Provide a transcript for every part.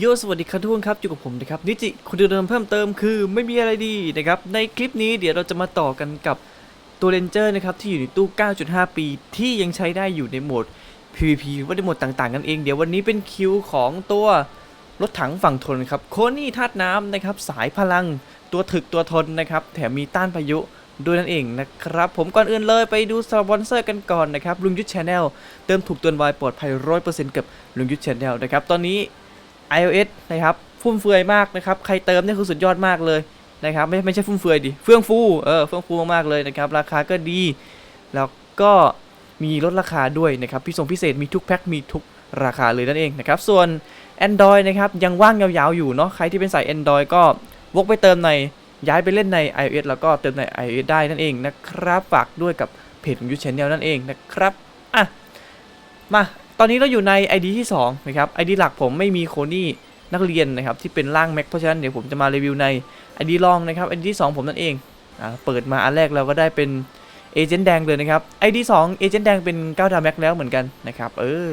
โยสวัสดีครับทุกคนครับอยู่กับผมนะครับนิจิคนเดิมเพิ่มเติมคือไม่มีอะไรดีนะครับในคลิปนี้เดี๋ยวเราจะมาต่อกันกับตัวเรนเจอร์นะครับที่อยู่ในตู้ 9.5 ปีที่ยังใช้ได้อยู่ในโหมด PVP หรือว่าในโหมดต่างๆ กันเอง เดี๋ยววันนี้เป็นคิวของตัวรถถังฝั่งทนครับโคนี่ธาตุน้ำนะครับสายพลังตัวถึกตัวทนนะครับแถมมีต้านพายุด้วยนั่นเองนะครับ ผมก่อนอื่นเลยไปดูสปอนเซอร์กันก่อนนะครับลุงยุทธชาแนลเติมถูกตือนไวปลอดภัย100%กับลุงยุทธชาแนลนะครับตอนนี้ iOS นะครับฟุ่มเฟือยมากนะครับ ใครเติมเนี่ยคือสุดยอดมากเลยนะครับไม่ไม่ใช่ฟุ่มเฟือยดิเฟื่องฟูเออเฟื่องฟูมากๆเลยนะครับ ราคาก็ดี แล้วก็มีลดราคาด้วยนะครับพิเศษพิเศษมีทุกแพ็คมีทุกราคาเลยนั่นเองนะครับ ส่วน Android นะครับยังว่างยาวๆอยู่เนาะใครที่เป็นสาย Android ก็วกไปเติมในย้ายไปเล่นใน iOS แล้วก็เติมใน iOS ได้นั่นเองนะครับฝากด้วยกับเพจของยูชแนลนั่นเองนะครับอะมา ตอนนี้เราอยู่ใน ID ที่2นะครับ ID หลักผมไม่มีโคนี่นักเรียนนะครับที่เป็นร่างแม็กเพราะฉะนั้นเดี๋ยวผมจะมารีวิวใน ID รองนะครับ ID ที่ 2 ผมนั่นเองอ่าเปิดมาอันแรกเราก็ได้เป็นเอเจนต์แดงเลยนะครับ ID 2เอเจนต์แดงเป็น9ดาวแม็กแล้วเหมือนกันนะครับเออ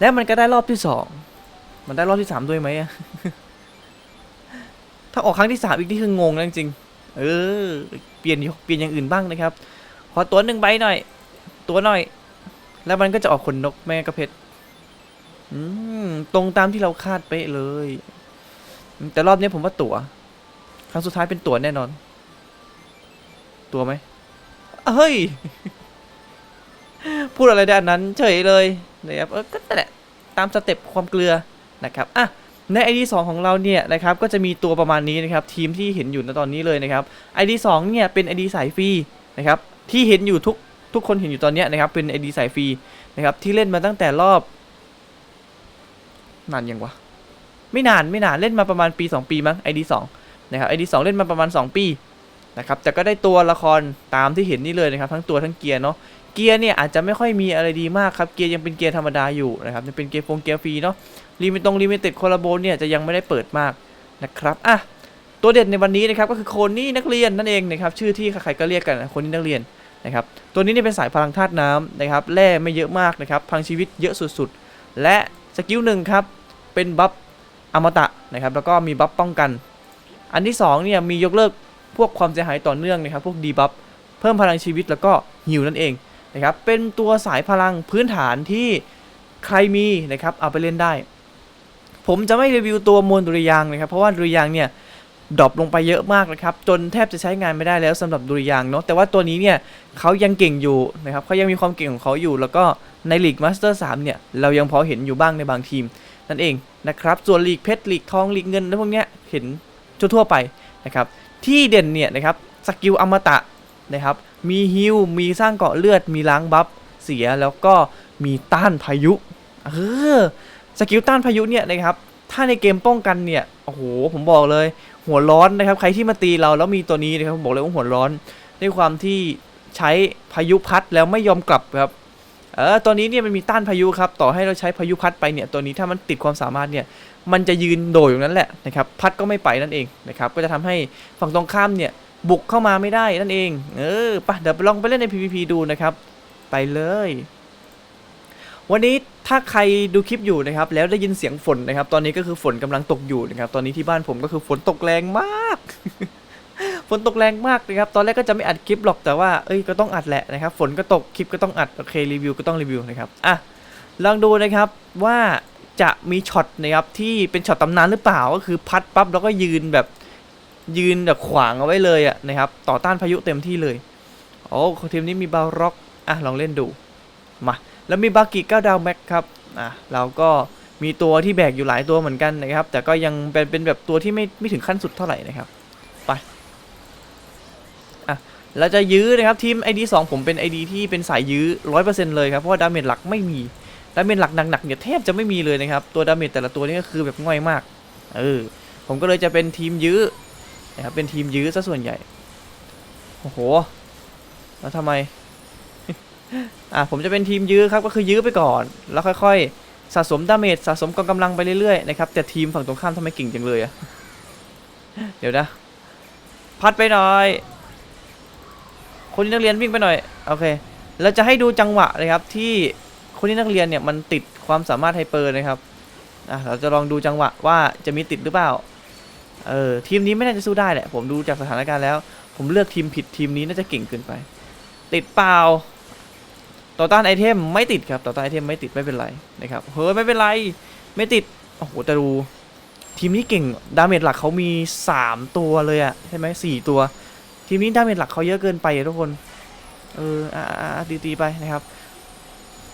แล้วมันก็ได้รอบที่ 2 มันได้รอบที่ 3 ด้วยไหมอะถ้าออกครั้งที่ 3 อีกนี่คืองงนะจริงเออเปลี่ยนเปลี่ยนอย่างอื่นบ้างนะครับ ขอตัวหนึ่งใบหน่อย ตัวหน่อย แล้วมันก็จะออกขนนกแม่กระเพชรอืมตรงตามที่เราคาดเป๊ะเลย แต่รอบนี้ผมว่าตั๋ว ครั้งสุดท้ายเป็นตั๋วแน่นอน ตั๋วไหมเฮ้ย พูดอะไรด้านนั้นเฉยเลยนะครับก็นั่นแหละตามสเต็ปความเกลือนะครับอะใน ID 2 ของเราเนี่ยนะครับก็จะมีตัวประมาณนี้นะครับทีมที่เห็นอยู่ในตอนนี้เลยนะครับ ID 2เนี่ยเป็น ID สายฟรีนะครับที่เห็นอยู่ทุก ทุกคนเห็นอยู่ตอนนี้นะครับเป็น ID สายฟรีนะครับที่เล่นมาตั้งแต่รอบ นานยังวะไม่นานไม่นานเล่นมาประมาณปี 2 ปีมั้ง ID 2นะครับ ID 2 เล่นมาประมาณ 2 ปีนะครับแต่ก็ได้ตัวละครตามที่เห็นนี่เลยนะครับ ทั้งตัวทั้งเกียร์เนาะเกียร์เนี่ยอาจจะไม่ค่อยมีอะไรดีมากครับเกียร์ยังเป็นเกียร์ธรรมดาอยู่นะครับยังเป็นเกียร์ฟงเกียร์ฟรีเนาะลิมิตตรงลิมิเต็ดโคลาโบเนี่ยจะยังไม่ได้เปิดมากนะครับอะตัวเด่นในวันนี้นะครับก็คือโคนี่นักเรียนนั่นเองนะครับชื่อที่ใครๆก็เรียกกันโคนี่นักเรียน นะครับตัวนี้เนี่ยเป็นสายพลังธาตุน้ำนะครับแร่ไม่เยอะมากนะครับพลังชีวิตเยอะสุดๆ และสกิลหนึ่งครับเป็นบัฟอมตะนะครับแล้วก็มีบัฟป้องกัน อันที่สองเนี่ยมียกเลิกพวกความเสียหายต่อเนื่องนะครับพวกดีบัฟเพิ่มพลังชีวิตแล้วก็ฮิวนั่นเองนะครับเป็นตัวสายพลังพื้นฐานที่ใครมีนะครับเอาไปเล่นได้ ผมจะไม่รีวิวตัวมวลดุริยางนะครับเพราะว่าดุริยางเนี่ย ดรอปลงไปเยอะมากนะครับ จนแทบจะใช้งานไม่ได้แล้วสำหรับดุริยางเนาะแต่ว่าตัวนี้เนี่ยเขายังเก่งอยู่นะครับเขายังมีความเก่งของเขาอยู่ แล้วก็ในลีกมาสเตอร์3เนี่ยเรายังพอเห็นอยู่บ้างในบางทีม นั่นเองนะครับส่วนลีกเพชรลีกทองลีกเงินและพวกเนี้ยเห็นทั่วไปนะครับที่เด่นเนี่ยนะครับสกิลอมตะนะครับมีฮิลมีสร้างเกาะเลือด มีล้างบัฟเสียแล้วก็มีต้านพายุเออสกิลต้านพายุเนี่ยนะครับถ้าในเกมป้องกันเนี่ยโอ้โหผมบอกเลย หัวร้อนนะครับ ใครที่มาตีเราแล้วมีตัวนี้นะครับบอกเลยว่าหัวร้อนด้วยความที่ใช้พายุพัดแล้วไม่ยอมกลับครับเออตัวนี้เนี่ยมันมีต้านพายุครับต่อให้เราใช้พายุพัดไปเนี่ยตัวนี้ถ้ามันติดความสามารถเนี่ยมันจะยืนโดดอยู่นั้นแหละนะครับพัดก็ไม่ไปนั่นเองนะครับก็จะทำให้ฝั่งตรงข้ามเนี่ยบุกเข้ามาไม่ได้นั่นเอง เออไปะเดี๋ยวไปลองไปเล่นใน PVP ดูนะครับ ไปเลย วันนี้ถ้าใครดูคลิปอยู่นะครับแล้วได้ยินเสียงฝนนะครับ ตอนนี้ก็คือฝนกำลังตกอยู่นะครับ ตอนนี้ที่บ้านผมก็คือฝนตกแรงมาก ฝนตกแรงมากนะครับ ตอนแรกก็จะไม่อัดคลิปหรอกแต่ว่าเอ้ยก็ต้องอัดแหละนะครับ ฝนก็ตกคลิปก็ต้องอัดโอเครีวิวก็ต้องรีวิวนะครับอะลองดูนะครับว่าจะมีช็อตนะครับที่เป็นช็อตตำนานหรือเปล่าก็คือพัดปั๊บแล้วก็ยืนแบบยืนแบบขวางเอาไว้เลยอะนะครับ ต่อต้านพายุเต็มที่เลย โอ้ทีมนี้มีบาร็อกอะลองเล่นดูมา แล้วมีบากิ9ดาวแม็กครับอะเราก็มีตัวที่แบกอยู่หลายตัวเหมือนกันนะครับ แต่ก็ยังเป็นเป็นแบบตัวที่ไม่ไม่ถึงขั้นสุดเท่าไหร่นะครับไปอะเราจะยื้อนะครับทีม ID 2 ผมเป็น ID ที่เป็นสายยื้อ100%เลยครับเพราะว่าดาเมจหลักไม่มีดาเมจหลักหนักๆเนี่ยแทบจะไม่มีเลยนะครับตัวดาเมจแต่ละตัวนี่ก็คือแบบง่อยมากเออผมก็เลยจะเป็นทีมยื้อนะครับเป็นทีมยื้อซะส่วนใหญ่โอ้โหแล้วทำไม อะผมจะเป็นทีมยื้อครับก็คือยื้อไปก่อน แล้วค่อยๆ สะสมดาเมจสะสมกองกำลังไปเรื่อยๆนะครับแต่ทีมฝั่งตรงข้ามทำไมเก่งจังเลยอะเดี๋ยวนะพัดไปหน่อย คนที่นักเรียนวิ่งไปหน่อยโอเคเราจะให้ดูจังหวะนะครับที่คนที่นักเรียนเนี่ยมันติดความสามารถไฮเปอร์นะครับอะเราจะลองดูจังหวะว่าจะมีติดหรือเปล่าเออทีมนี้ไม่น่าจะสู้ได้แหละผมดูจากสถานการณ์แล้ว ผมเลือกทีมผิดทีมนี้น่าจะเก่งเกินไป ติดเปล่า ต่อต้านไอเทมไม่ติดครับ ต่อต้านไอเทมไม่ติดไม่เป็นไรนะครับเฮ้ยไม่เป็นไรไม่ติดโอ้โหแต่ดูทีมนี้เก่งดาเมจหลักเขามี 3 ตัวเลยอะใช่ไหมสี่ตัว ทีมนี้ดาเมจหลักเขาเยอะเกินไปทุกคนเอออ่าตีตีไปนะครับ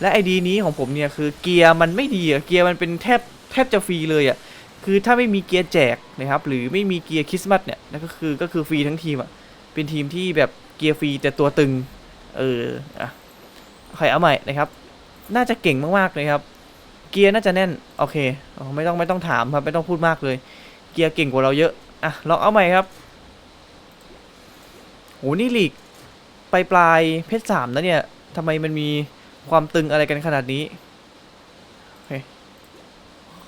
และไอดีนี้ของผมเนี่ยคือเกียร์มันไม่ดีอะเกียร์มันเป็นแทบแทบจะฟรีเลยอะคือถ้าไม่มีเกียร์แจกนะครับหรือไม่มีเกียร์คริสต์มาสเนี่ยนั่นก็คือก็คือฟรีทั้งทีมอะเป็นทีมที่แบบเกียร์ฟรีแต่ตัวตึงเอออะ ใครเอาใหม่นะครับ น่าจะเก่งมากๆเลยครับ เกียร์น่าจะแน่น โอเคอไม่ต้องไม่ต้องถามครับ ไม่ต้องพูดมากเลย เกียร์เก่งกว่าเราเยอะ อะ ลองเอาใหม่ครับโหนี่ลีกปลายปลายเพชรสามนะเนี่ยทำไมมันมีความตึงอะไรกันขนาดนี้ โอเค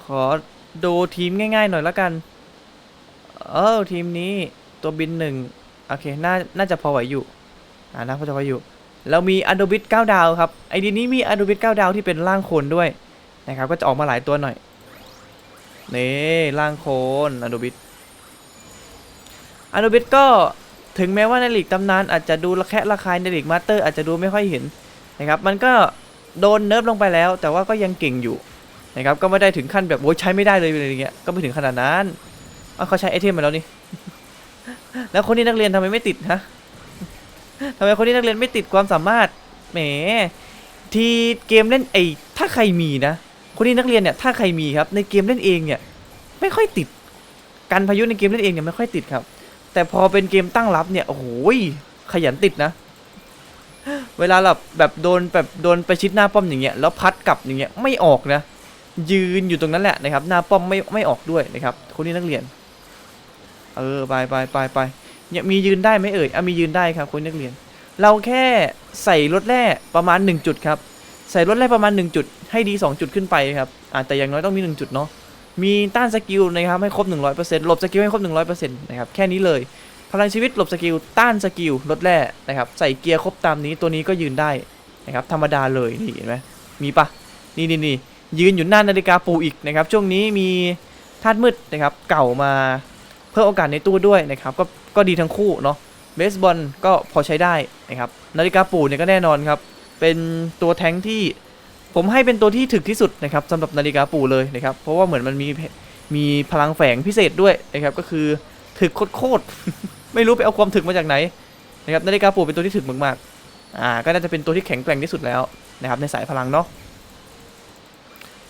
ขอดูทีมง่ายๆหน่อยละกัน เออทีมนี้ตัวบินหนึ่งโอเค น่า น่าจะพอไหวอยู่ อ่าน่าพอจะไหวอยู่ เรามีอันโดบิ t 9ดาวครับไอดีนี้มีอันโดบิ t 9ดาวที่เป็นร่างโคนด้วยนะครับก็จะออกมาหลายตัวหน่อยนี่ร่างโคนอันโดบิ t อันโดบิ t ก็ถึงแม้ว่าในลีกตำนานอาจจะดูระแคะระคายในลีกมาสเตอร์อาจจะดูไม่ค่อยเห็นนะครับมันก็โดนเนิร์ฟลงไปแล้ว แต่ว่าก็ยังเก่งอยู่นะครับก็ไม่ได้ถึงขั้นแบบโว้ยใช้ไม่ได้เลยอะไรเงี้ยก็ไม่ถึงขนาดนั้นอ้าเขาใช้ไอเทมมาแล้วนี่แล้วคนนี้นักเรียนทำไมไม่ติดฮะ ทำไมคนที่นักเรียนไม่ติดความสามารถ แหม ทีเกมเล่นไอถ้าใครมีนะ คนที่นักเรียนเนี่ยถ้าใครมีครับ ในเกมเล่นเองเนี่ย ไม่ค่อยติดการพายุในเกมเล่นเองเนี่ยไม่ค่อยติดครับ แต่พอเป็นเกมตั้งรับเนี่ย โอ้โหยขยันติดนะ เวลาแบบแบบโดนแบบโดนไปชิดหน้าป้อมอย่างเงี้ย แล้วพัดกลับอย่างเงี้ยไม่ออกนะ ยืนอยู่ตรงนั้นแหละนะครับ หน้าป้อมไม่ไม่ออกด้วยนะครับ คนที่นักเรียน เออไปไปไปไป เนี่ยมียืนได้ไหมเอ่ยอะมียืนได้ครับคุณนักเรียน เราแค่ใส่รถแร่ประมาณ 1 จุดครับ ใส่รถแร่ประมาณ 1 จุด ให้ดี 2 จุดขึ้นไปครับอ่าแต่อย่างน้อยต้องมี 1 จุดเนาะ มีต้านสกิลนะครับให้ครบ 100%หลบสกิลให้ครบ 100%นะครับแค่นี้เลย พลังชีวิตหลบสกิลต้านสกิลรถแร่นะครับใส่เกียร์ครบตามนี้ตัวนี้ก็ยืนได้นะครับธรรมดาเลยนี่เห็นไหมมีปะนี่นี่นี่ยืนอยู่หน้านาฬิกาปูอีกนะครับช่วงนี้มีธาตุมืดนะครับเก่ามาเพิ่มโอกาสในตู้ด้วยนะครับก็ ก็ดีทั้งคู่เนาะเบสบอลก็พอใช้ได้นะครับนาฬิกาปู่เนี่ยก็แน่นอนครับ เป็นตัวแท้งที่ผมให้เป็นตัวที่ถึกที่สุดนะครับสำหรับนาฬิกาปู่เลยนะครับ เพราะว่าเหมือนมันมีมีพลังแฝงพิเศษด้วยนะครับก็คือถึกโคตรๆไม่รู้ไปเอาความถึกมาจากไหนนะครับนาฬิกาปู่เป็นตัวที่ถึกมากๆอ่าก็น่าจะเป็นตัวที่แข็งแกร่งที่สุดแล้วนะครับในสายพลังเนาะ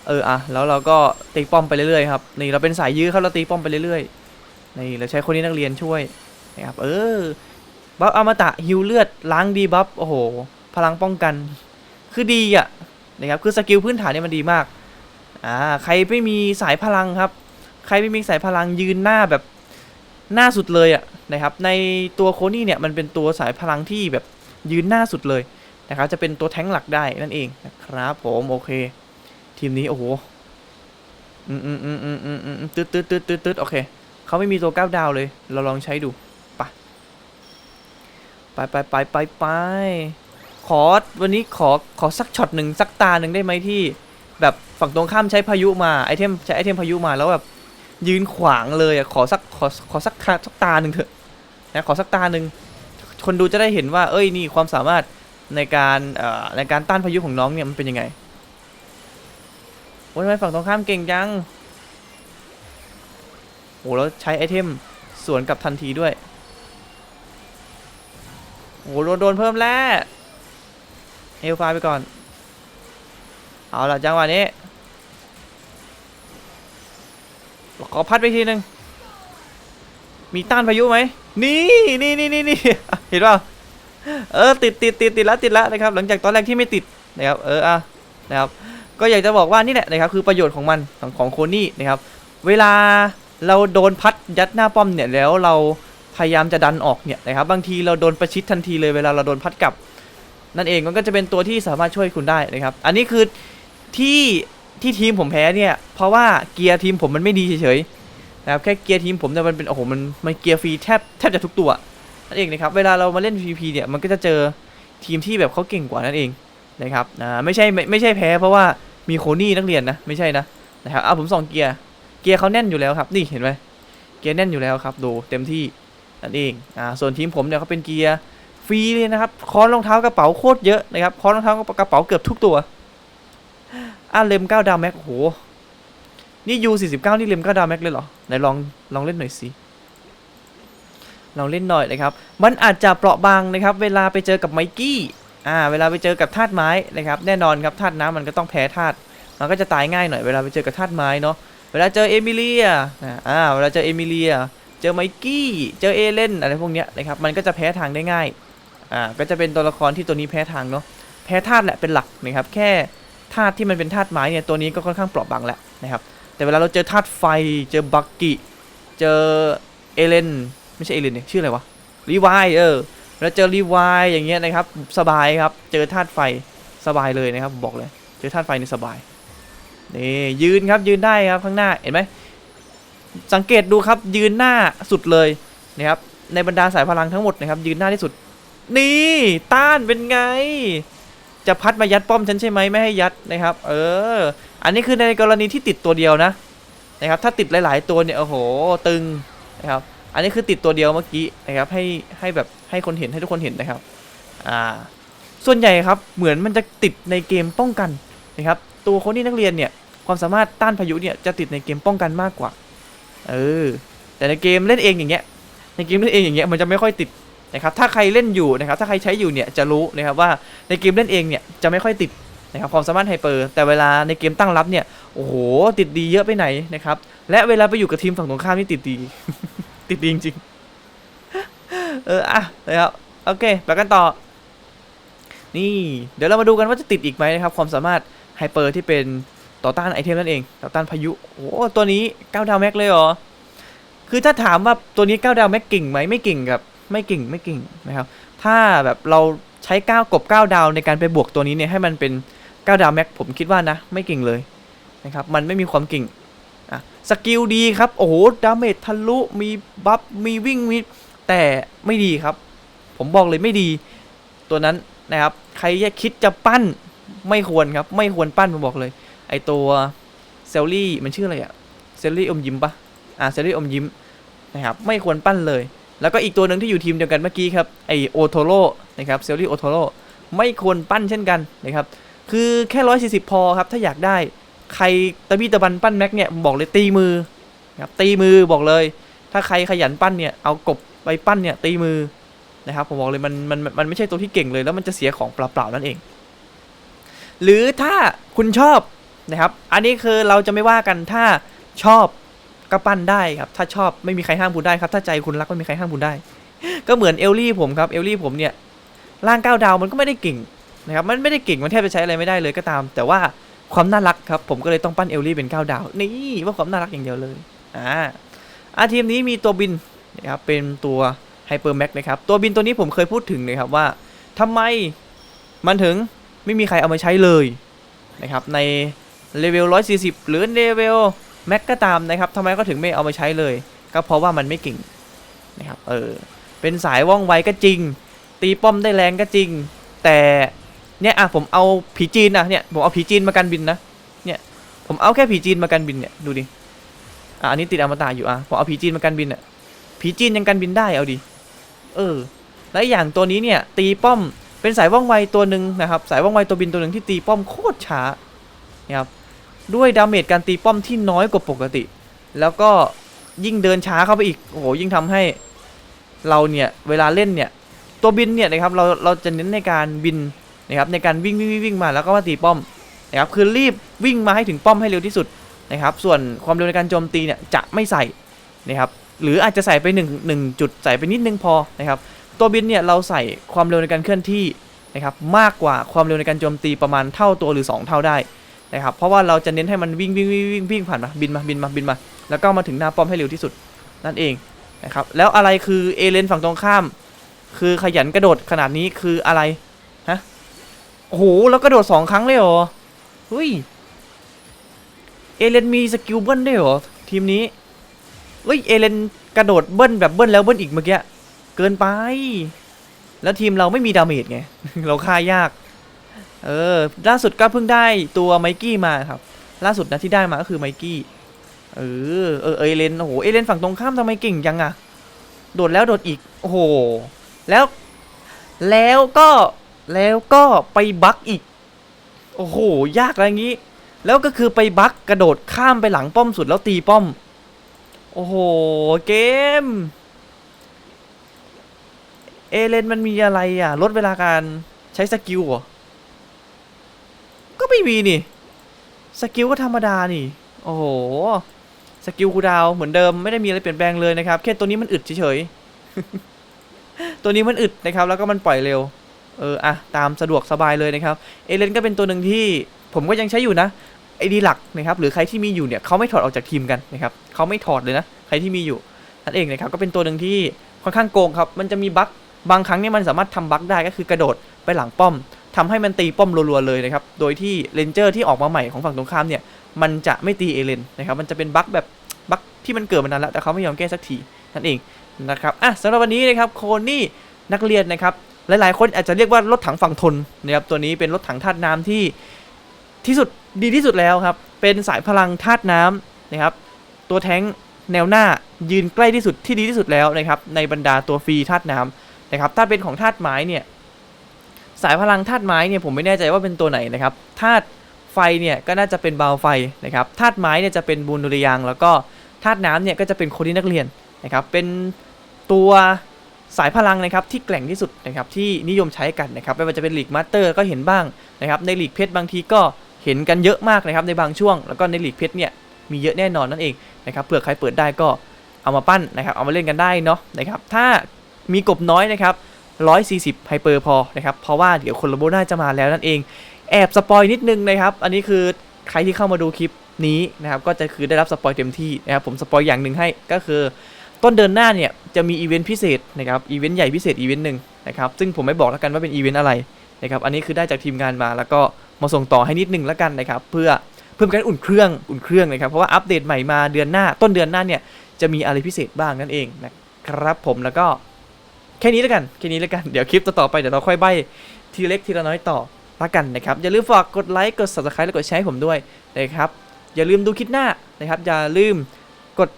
เอออะแล้วเราก็ตีป้อมไปเรื่อยๆครับนี่เราเป็นสายยื้อครับเราตีป้อมไปเรื่อยๆนี่เราใช้คนนี้นักเรียนช่วย นะครับ เออ บัฟอมตะฮิวเลือดล้างดีบัฟ โอ้โห พลังป้องกัน คือดีอะ นะครับ คือสกิลพื้นฐานเนี่ยมันดีมาก อ่า ใครไม่มีสายพลังครับ ใครไม่มีสายพลังยืนหน้าแบบหน้าสุดเลยอะนะครับ ในตัวโคนี่เนี่ยมันเป็นตัวสายพลังที่แบบยืนหน้าสุดเลยนะครับ จะเป็นตัวแท้งหลักได้นั่นเองนะครับผมโอเค ทีมนี้โอ้โหอืมอืมอืมอืมอืมอืมตืดตืดตืดตืดตืดโอเคเขาไม่มีตัวก้าวดาวเลย เราลองใช้ดู ไปไปไปไปไปขอวันนี้ขอขอสักช็อตหนึ่งสักตาหนึ่งได้ไหมที่ แบบฝั่งตรงข้ามใช้พายุมาไอเทมใช้ไอเทมพายุมาแล้วแบบยืนขวางเลยอะขอสักขอขอสักคสักตาหนึ่งเถอะนะขอสักตาหนึ่งคนดูจะได้เห็นว่า เอ้ยนี่ความสามารถในการในการต้านพายุของน้องเนี่ยมันเป็นยังไงโอ้ยทำไมฝั่งตรงข้ามเก่งจังโอ้แล้วใช้ไอเทมสวนกลับทันทีด้วย โอ้โดนโดนเพิ่มแล้วเอลฟาไปก่อน เอาล่ะจังหวะนี้ขอพัดไปทีหนึ่งมีต้านพายุไหมนี่นี่นี่นี่นี่เห็นป่าเออติดติดติดติดแล้วติดแล้วนะครับ หลังจากตอนแรกที่ไม่ติดนะครับเอออะนะครับก็อยากจะบอกว่านี่แหละนะครับคือประโยชน์ของมันของของโคนี่นะครับ เวลาเราโดนพัดยัดหน้าป้อมเนี่ยแล้วเรา พยายามจะดันออกเนี่ยนะครับบางทีเราโดนประชิดทันทีเลยเวลาเราโดนพัดกลับ นั่นเองมันก็จะเป็นตัวที่สามารถช่วยคุณได้นะครับ อันนี้คือที่ที่ทีมผมแพ้เนี่ยเพราะว่าเกียร์ทีมผมมันไม่ดีเฉยๆนะครับแค่เกียร์ทีมผมเนี่ยมันเป็นโอ้โหมันมันเกียร์ฟรีแทบแทบจะทุกตัวนั่นเองนะครับเวลาเรามาเล่น PVP เนี่ยมันก็จะเจอทีมที่แบบเขาเก่งกว่านั่นเองนะครับอ่าไม่ใช่ไม่ไม่ใช่แพ้เพราะว่ามีโคนี่นักเรียนนะไม่ใช่นะนะครับเอาผมส่องเกียร์เกียร์เขาแน่นอยู่แล้วครับนี่เห็นไหมเกียร์แน่นอยู่แล้วครับดูเต็มที่ นั่นเองอ่าส่วนทีมผมเนี่ยเขาเป็นเกียร์ฟรีเลยนะครับคอนรองเท้ากระเป๋าโคตรเยอะนะครับคอนรองเท้ากระเป๋าเกือบทุกตัวอ่าเลม9ดาวแม็กโอ้โหนี่ U49 นี่เลม9ดาวแม็กเลยเหรอไหนลองลองเล่นหน่อยสิลองเล่นหน่อยนะครับ มันอาจจะเปราะบางนะครับ เวลาไปเจอกับไมกี้อ่าเวลาไปเจอกับธาตุไม้นะครับ แน่นอนครับธาตุน้ำมันก็ต้องแพ้ธาตุมันก็จะตายง่ายหน่อยเวลาไปเจอกับธาตุไม้เนาะเวลาเจอเอมิเลียอ่าเวลาเจอเอมิเลีย เจอไมกี้ เจอเอเลนอะไรพวกเนี้ยนะครับ มันก็จะแพ้ทางได้ง่าย อ่า ก็จะเป็นตัวละครที่ตัวนี้แพ้ทางเนาะ แพ้ธาตุแหละเป็นหลักนะครับ แค่ธาตุที่มันเป็นธาตุไม้เนี่ย ตัวนี้ก็ค่อนข้างเปราะบางแหละนะครับ แต่เวลาเราเจอธาตุไฟ เจอบักกิ เจอเอเลน ไม่ใช่เอเลนเนี่ยชื่ออะไรวะ รีไวายเออ แล้วเจอรีไวายอย่างเงี้ยนะครับ สบายครับ เจอธาตุไฟสบายเลยนะครับผมบอกเลย เจอธาตุไฟนี่สบาย นี่ยืนครับยืนได้ครับข้างหน้า เห็นไหม สังเกตดูครับยืนหน้าสุดเลยนะครับในบรรดาสายพลังทั้งหมดนะครับยืนหน้าที่สุด นี่ต้านเป็นไง จะพัดมายัดป้อมฉันใช่ไหมไม่ให้ยัดนะครับ เออ อันนี้คือในกรณีที่ติดตัวเดียวนะนะครับถ้าติดหลาย ๆ ตัวเนี่ยโอ้โหตึงนะครับอันนี้คือติดตัวเดียวเมื่อกี้นะครับให้ให้แบบให้คนเห็นให้ทุกคนเห็นนะครับอ่าส่วนใหญ่ครับเหมือนมันจะติดในเกมป้องกันนะครับตัวคนที่นักเรียนเนี่ยความสามารถต้านพายุเนี่ยจะติดในเกมป้องกันมากกว่า เออ แต่ในเกมเล่นเองอย่างเงี้ย ในเกมเล่นเองอย่างเงี้ยมันจะไม่ค่อยติดนะครับ ถ้าใครเล่นอยู่นะครับ ถ้าใครใช้อยู่เนี่ยจะรู้นะครับว่าในเกมเล่นเองเนี่ยจะไม่ค่อยติดนะครับความสามารถไฮเปอร์แต่เวลาในเกมตั้งรับเนี่ยโอ้โหติดดีเยอะไปไหนนะครับ และเวลาไปอยู่กับทีมฝั่งตรงข้ามนี่ติดดี ติดดีจริงๆเอออะนะครับโอเคไปกันต่อ นี่ เดี๋ยวเรามาดูกันว่าจะติดอีกไหมนะครับ ความสามารถไฮเปอร์ที่เป็น ต่อต้านไอเทมนั่นเองต่อต้านพายุโอ้โหตัวนี้9ดาวแม็กเลยเหรอคือถ้าถามว่าตัวนี้9ดาวแม็กเก่งไหมไม่เก่งครับไม่เก่งไม่เก่งนะครับ ถ้าแบบเราใช้9กบ9ดาวในการไปบวกตัวนี้เนี่ยให้มันเป็น9ดาวแม็กผมคิดว่านะ ไม่เก่งเลยนะครับมันไม่มีความเก่งอะสกิลดีครับโอ้โหดาเมจทะลุมีบัฟมีวิ่งมีแต่ไม่ดีครับ ผมบอกเลยไม่ดีตัวนั้นนะครับ ใครจะคิดจะปั้นไม่ควรครับ ไม่ควรปั้นผมบอกเลย ไอตัวเซลลี่มันชื่ออะไรอะเซลลี่อมยิ้มปะอ่าเซลลี่อมยิ้มนะครับไม่ควรปั้นเลย แล้วก็อีกตัวหนึ่งที่อยู่ทีมเดียวกันเมื่อกี้ครับไอโอโทโร่นะครับเซลลี่โอโทโร่ไม่ควรปั้นเช่นกันนะครับคือแค่ร้อยสี่สิบพอครับถ้าอยากได้ใครตะบี้ตะบันปั้นแม็กเนี่ยบอกเลยตีมือนะครับตีมือบอกเลย ถ้าใครขยันปั้นเนี่ยเอากบไปปั้นเนี่ยตีมือนะครับผมบอกเลยมันมันมันไม่ใช่ตัวที่เก่งเลยแล้วมันจะเสียของเปล่าๆนั่นเอง หรือถ้าคุณชอบ นะครับ อันนี้คือเราจะไม่ว่ากันถ้าชอบก็ปั้นได้ครับ ถ้าชอบไม่มีใครห้ามคุณได้ครับ ถ้าใจคุณรักไม่มีใครห้ามคุณได้ ก็เหมือนเอลลี่ผมครับ เอลลี่ผมเนี่ยร่างก้าวดาวมันก็ไม่ได้เก่งนะครับ มันไม่ได้เก่ง มันแทบจะใช้อะไรไม่ได้เลยก็ตาม แต่ว่าความน่ารักครับ ผมก็เลยต้องปั้นเอลลี่เป็น9ดาว นี่ว่าความน่ารักอย่างเดียวเลย อ่าอาทีมนี้มีตัวบินนะครับ เป็นตัวไฮเปอร์แม็กนะครับ ตัวบินตัวนี้ผมเคยพูดถึงนะครับว่าทำไมมันถึงไม่มีใครเอามาใช้เลยนะครับใน เลเวล 140 หรือเลเวลแม็กก็ตามนะครับทำไมก็ถึงไม่เอามาใช้เลย ก็เพราะว่ามันไม่เก่งนะครับเออเป็นสายว่องไวก็จริง ตีป้อมได้แรงก็จริง แต่เนี่ยอะผมเอาผีจีนนะเนี่ยผมเอาผีจีนมากันบินนะเนี่ยผมเอาแค่ผีจีนมากันบินเนี่ยดูดิอะอันนี้ติดอมตะอยู่อะผมเอาผีจีนมากันบินอะผีจีนยังกันบินได้เอาดิเออและอย่างตัวนี้เนี่ยตีป้อมเป็นสายว่องไวตัวหนึ่งนะครับ สายว่องไวตัวบินตัวหนึ่งที่ตีป้อมโคตรช้านะครับ ด้วยดาเมจการตีป้อมที่น้อยกว่าปกติ แล้วก็ยิ่งเดินช้าเข้าไปอีก โอ้โห ยิ่งทำให้เราเนี่ย เวลาเล่นเนี่ย ตัวบินเนี่ยนะครับ เราเราจะเน้นในการบินนะครับในการวิ่งวิ่งวิ่งวิ่งมาแล้วก็มาตีป้อมนะครับคือรีบวิ่งมาให้ถึงป้อมให้เร็วที่สุดนะครับ ส่วนความเร็วในการโจมตีเนี่ยจะไม่ใส่นะครับหรืออาจจะใส่ไป1 1จุดใส่ไปนิดนึงพอนะครับตัวบินเนี่ยเราใส่ความเร็วในการเคลื่อนที่นะครับมากกว่าความเร็วในการโจมตีประมาณเท่าตัวหรือ 2 เท่าได้ นะครับเพราะว่าเราจะเน้นให้มันวิ่งวิ่งวิ่งวิ่งวิ่งผ่านมาบินมาบินมาบินมา แล้วก็มาถึงหน้าป้อมให้เร็วที่สุดนั่นเองนะครับแล้วอะไรคือเอเลนฝั่งตรงข้าม คือขยันกระโดดขนาดนี้คืออะไรฮะโอ้โหแล้วกระโดดสองครั้งเลยเหรอเฮ้ยเอเลนมีสกิลเบิ้ลได้เหรอทีมนี้เฮ้ยเอเลนกระโดดเบิ้ลแบบเบิ้ลแล้วเบิ้ลอีกเมื่อกี้เกินไป แล้วทีมเราไม่มีดาเมจไงเราฆ่ายาก เออ ล่าสุดก็เพิ่งได้ตัวไมกี้มาครับ ล่าสุดนะที่ได้มาก็คือไมกี้เออเออเอเลนโอ้โหเอเลนฝั่งตรงข้ามทำไมเก่งจังอะโดดแล้วโดดอีกโอ้โหแล้ว แล้วก็แล้วก็ไปบักอีก โอ้โห ยากอะไรงี้ แล้วก็คือไปบักกระโดดข้ามไปหลังป้อมสุดแล้วตีป้อม โอ้โห เกม เอเลนมันมีอะไรอะ ลดเวลาการใช้สกิลเหรอ ไม่มีนี่ สกิลก็ธรรมดานี่ โอ้โห สกิลคูดาวเหมือนเดิมไม่ได้มีอะไรเปลี่ยนแปลงเลยนะครับแค่ตัวนี้มันอึดเฉยๆ ตัวนี้มันอึดนะครับ แล้วก็มันปล่อยเร็ว เอออะตามสะดวกสบายเลยนะครับ เอเลนก็เป็นตัวหนึ่งที่ผมก็ยังใช้อยู่นะไอดีหลักนะครับหรือใครที่มีอยู่เนี่ยเขาไม่ถอดออกจากทีมกันนะครับเขาไม่ถอดเลยนะใครที่มีอยู่นั่นเองนะครับก็เป็นตัวหนึ่งที่ค่อนข้างโกงครับมันจะมีบั๊กบางครั้งเนี่ยมันสามารถทำบั๊กได้ก็คือกระโดดไปหลังป้อม ทำให้มันตีป้อมรัวๆเลยนะครับ โดยที่เลนเจอร์ที่ออกมาใหม่ของฝั่งตรงข้ามเนี่ย มันจะไม่ตีเอเลนนะครับ มันจะเป็นบั๊กแบบบั๊กที่มันเกิดมานานแล้ว แต่เขาไม่ยอมแก้สักทีนั่นเองนะครับ อะสำหรับวันนี้นะครับโคนี่นักเรียนนะครับ หลายๆ คนอาจจะเรียกว่ารถถังฝั่งทนนะครับ ตัวนี้เป็นรถถังธาตุน้ำที่ที่สุดดีที่สุดแล้วครับ เป็นสายพลังธาตุน้ำนะครับ ตัวแท้งแนวหน้ายืนใกล้ที่สุดที่ดีที่สุดแล้วนะครับในบรรดาตัวฟรีธาตุน้ำนะครับ ถ้าเป็นของธาตุไม้เนี่ย สายพลังธาตุไม้เนี่ยผมไม่แน่ใจว่าเป็นตัวไหนนะครับธาตุไฟเนี่ยก็น่าจะเป็นบาวไฟนะครับธาตุไม้เนี่ยจะเป็นบูนดุริยางแล้วก็ธาตุน้ำเนี่ยก็จะเป็นโคนที่นักเรียนนะครับเป็นตัวสายพลังนะครับที่แกร่งที่สุดนะครับที่นิยมใช้กันนะครับไม่ว่าจะเป็นลีกมาสเตอร์ก็เห็นบ้างนะครับในลีกเพชรบางทีก็เห็นกันเยอะมากนะครับในบางช่วง แล้วก็ในลีกเพชรเนี่ยมีเยอะแน่นอนนั่นเองนะครับเผื่อใครเปิดได้ก็เอามาปั้นนะครับเอามาเล่นกันได้เนาะนะครับถ้ามีกบน้อยนะครับ 140ไฮเปอร์พอนะครับ เพราะว่าเดี๋ยวคนลโบน่าจะมาแล้วนั่นเอง แอบสปอยนิดนึงนะครับ อันนี้คือใครที่เข้ามาดูคลิปนี้นะครับ ก็จะคือได้รับสปอยเต็มที่นะครับ ผมสปอยอย่างหนึ่งให้ก็คือ ต้นเดือนหน้าเนี่ยจะมีอีเวนต์พิเศษนะครับ อีเวนต์ใหญ่พิเศษอีเวนต์หนึ่งนะครับ ซึ่งผมไม่บอกแล้วกันว่าเป็นอีเวนต์อะไรนะครับ อันนี้คือได้จากทีมงานมาแล้วก็มาส่งต่อให้นิดนึงแล้วกันนะครับ เพื่อเพิ่มการอุ่นเครื่องอุ่นเครื่องนะครับ เพราะว่าอัปเดตใหม่มาเดือนหน้า ต้นเดือนหน้าเนี่ยจะมีอะไรพิเศษบ้างนั่นเองนะครับผมแล้วก็ แค่นี้แล้วกันแค่นี้แล้วกันเดี๋ยวคลิปต่อๆไปเดี๋ยวเราค่อยใบทีเล็กทีละน้อยต่อละกันนะครับ อย่าลืมฝากกดไลค์กด subscribe และกดแชร์ให้ผมด้วยนะครับอย่าลืมดูคลิปหน้านะครับอย่าลืมกด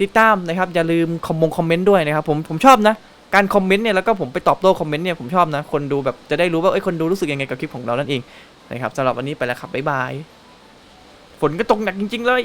ติดตามนะครับอย่าลืมคอมมงคอมเมนต์ด้วยนะครับผมผมชอบนะการคอมเมนต์เนี่ยแล้วก็ผมไปตอบโต้คอมเมนต์เนี่ยผมชอบนะ คนดูแบบจะได้รู้ว่าเอ้ยคนดูรู้สึกยังไงกับคลิปของเรานั่นเองนะครับสำหรับวันนี้ไปแล้วครับบ๊ายบายฝนก็ตกหนักจริง ๆ เลย